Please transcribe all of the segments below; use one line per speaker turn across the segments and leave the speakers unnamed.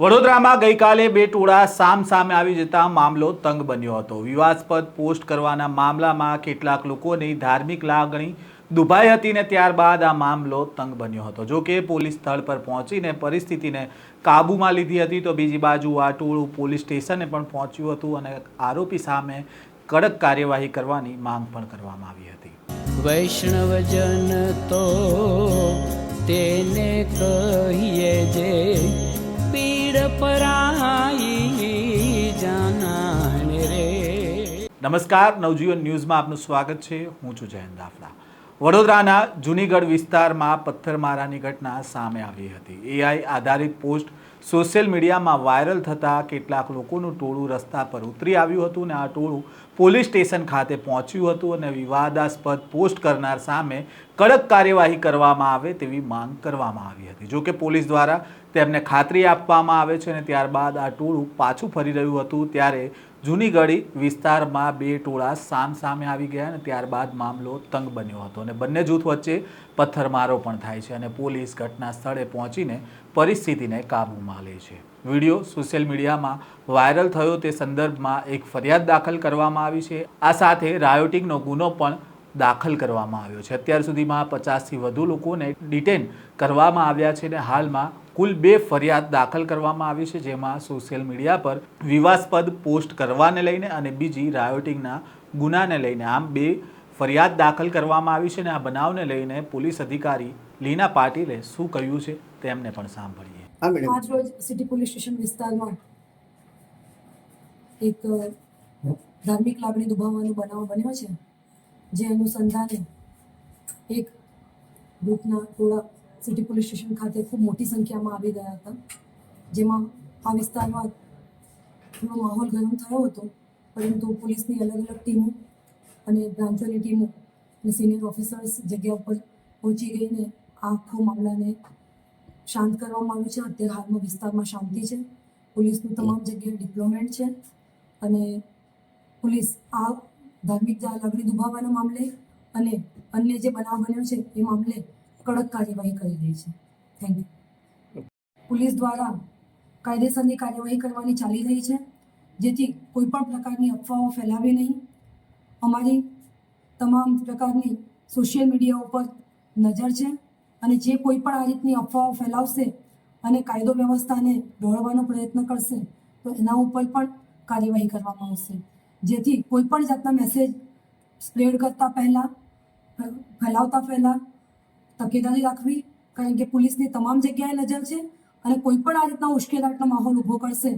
વડોદરામાં ગઈકાલે બે ટોળા સામ સામે આવી જતા મામલો તંગ બન્યો હતો. વિવાદસ્પદ પોસ્ટ કરવાના મામલામાં કેટલાક લોકોની ધાર્મિક લાગણી દુભાઈ હતી ને ત્યારબાદ આ મામલો તંગ બન્યો હતો. જો કે પોલીસ સ્થળ પર પહોંચીને પરિસ્થિતિને કાબૂમાં લીધી હતી તો બીજી બાજુ આ ટોળું પોલીસ સ્ટેશને પણ પહોંચ્યું હતું અને આરોપી સામે કડક કાર્યવાહી કરવાની માંગ પણ કરવામાં આવી હતી.
વૈષ્ણવજન તો તેને કહીએ જે પીડ પરાઈ રે
નમસ્કાર, નવજીવન ન્યૂઝમાં આપનું સ્વાગત છે. હું છું જયંત દાફડા. વડોદરાના જૂનીગઢ વિસ્તારમાં પથ્થરમારાની ઘટના સામે આવી હતી. એઆઈ આધારિત પોસ્ટ સોશિયલ મીડિયામાં વાયરલ થતાં કેટલાક લોકોનું ટોળું રસ્તા પર ઉતરી આવ્યું હતું અને આ ટોળું પોલીસ સ્ટેશન ખાતે પહોંચ્યું હતું અને વિવાદાસ્પદ પોસ્ટ કરનાર સામે કડક કાર્યવાહી કરવામાં આવે તેવી માંગ કરવામાં આવી હતી. જોકે પોલીસ દ્વારા તેમને ખાતરી આપવામાં આવે છે અને ત્યારબાદ આ ટોળું પાછું ફરી રહ્યું હતું ત્યારે જૂનીગઢી વિસ્તારમાં બે ટોળા સામ સામે આવી ગયા અને ત્યારબાદ મામલો તંગ બન્યો હતો અને બંને જૂથ વચ્ચે પથ્થરમારો પણ થાય છે અને પોલીસ ઘટના સ્થળે પહોંચીને પરિસ્થિતિને કાબૂમાં લે છે. વીડિયો સોશિયલ મીડિયામાં વાયરલ થયો તે સંદર્ભમાં એક ફરિયાદ દાખલ કરવામાં આવી છે. આ સાથે રાયોટિંગનો ગુનો પણ દાખલ કરવામાં આવ્યો છે. અત્યાર સુધીમાં પચાસથી વધુ લોકોને ડિટેન કરવામાં આવ્યા છે અને હાલમાં કુલ બે ફરિયાદ દાખલ કરવામાં આવી છે જેમાં સોશિયલ મીડિયા પર વિવાસ્પદ પોસ્ટ કરવાને લઈને અને બીજી રાયોટિંગના ગુનાને લઈને. આમ બે ફરિયાદ દાખલ કરવામાં આવી છે અને આ બનાવને લઈને પોલીસ અધિકારી લીના પાટીલે શું કહ્યું છે તેમને પણ સાંભળીએ.
આજ રોજ સિટી પોલીસ સ્ટેશન વિસ્તારમાં એક ધાર્મિક લાગણી દુભાવવાનો બનાવ બન્યો છે જે અનુસંધાને એક ગ્રુપના ટોળા સિટી પોલીસ સ્ટેશન ખાતે ખૂબ મોટી સંખ્યામાં આવી ગયા હતા. જેમાં આ વિસ્તારમાં થોડો માહોલ ગરમ થયો હતો, પરંતુ પોલીસની અલગ અલગ ટીમો અને બ્રાન્ચોની ટીમો અને સિનિયર ઓફિસર્સ જગ્યા ઉપર પહોંચી ગઈને આખો મામલાને શાંત કરવામાં આવ્યું છે. અત્યારે હાલમાં વિસ્તારમાં શાંતિ છે. પોલીસનું તમામ જગ્યાએ ડિપ્લોમેન્ટ છે અને પોલીસ આ ધાર્મિક લાગણી દુભાવવાના મામલે અને અન્ય જે બનાવ બન્યો છે, એ મામલે કડક કાર્યવાહી કરી રહી છે. થેન્ક યુ પોલીસ દ્વારા કાયદેસરની કાર્યવાહી કરવાની ચાલી રહી છે, જેથી કોઈ પણ પ્રકારની અફવાઓ ફેલાવે નહીં. અમારી તમામ પ્રકારની સોશિયલ મીડિયા ઉપર નજર છે અને જે કોઈ પણ આ રીતની અફવાઓ ફેલાવશે અને કાયદો વ્યવસ્થાને દોડવાનો પ્રયત્ન કરશે, તો એના ઉપર પણ કાર્યવાહી કરવામાં આવશે. જેથી કોઈ પણ જાતના મેસેજ સ્પ્રેડ કરતા પહેલાં, ફેલાવતા પહેલાં તકેદારી રાખવી, કારણ કે પોલીસની તમામ જગ્યાએ નજર છે અને કોઈ પણ આ રીતના ઉશ્કેરાટનો માહોલ ઊભો કરશે,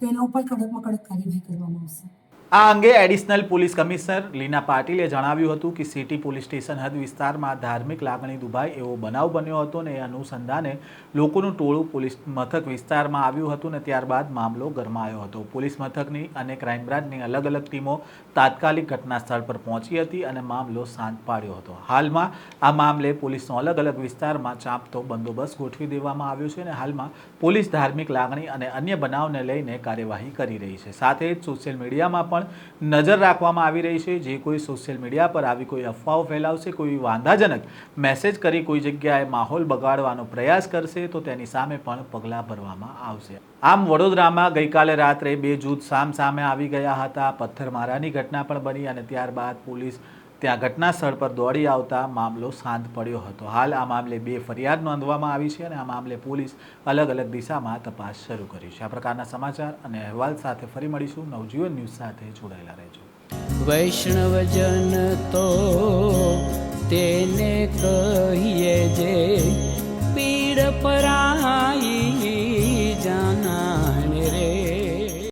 તો એના ઉપર કડકમાં કડક કાર્યવાહી કરવામાં આવશે.
આ અંગે એડિશનલ પોલીસ કમિશનર લીના પાટીલે જણાવ્યું હતું કે સિટી પોલીસ સ્ટેશન હદ વિસ્તારમાં ધાર્મિક લાગણી દુભાઈ એવો બનાવ બન્યો હતો ને એ અનુસંધાને લોકોનું ટોળું પોલીસ મથક વિસ્તારમાં આવ્યું હતું ને ત્યારબાદ મામલો ગરમાયો હતો. પોલીસ મથકની અને ક્રાઇમ બ્રાન્ચની અલગ અલગ ટીમો તાત્કાલિક ઘટના સ્થળ પર પહોંચી હતી અને મામલો શાંત પાડ્યો હતો. હાલમાં આ મામલે પોલીસનો અલગ અલગ વિસ્તારમાં ચાંપતો બંદોબસ્ત ગોઠવી દેવામાં આવ્યો છે અને હાલમાં પોલીસ ધાર્મિક લાગણી અને અન્ય બનાવને લઈને કાર્યવાહી કરી રહી છે. સાથે જ સોશિયલ મીડિયામાં પણ નજર રાખવામાં આવી રહી છે. જે કોઈ સોશિયલ મીડિયા પર આવી કોઈ અફવાઓ ફેલાવશે, કોઈ વાંધાજનક મેસેજ કરી કોઈ જગ્યાએ માહોલ બગાડવાનો પ્રયાસ કરશે, તો તેની સામે પણ પગલાં ભરવામાં આવશે. આમ વડોદરામાં ગઈકાલે રાત્રે બે જૂથ સામ સામે આવી ગયા હતા. પથ્થરમારાની ઘટના પણ બની અને ત્યારબાદ પોલીસ ત્યાં ઘટના સ્થળ પર દોડી આવતા મામલો શાંત પડ્યો હતો. હાલ આ મામલે બે ફરિયાદ નોંધવામાં આવી છે અને આ મામલે પોલીસ અલગ અલગ દિશામાં તપાસ શરૂ કરી છે. આ પ્રકારના સમાચાર અને અહેવાલ સાથે ફરી મળીશું. નવજીવન ન્યૂઝ સાથે જોડાયેલા રહેજો.
વૈષ્ણવજન તો તેને કહીએ જે પીડ પરાઈ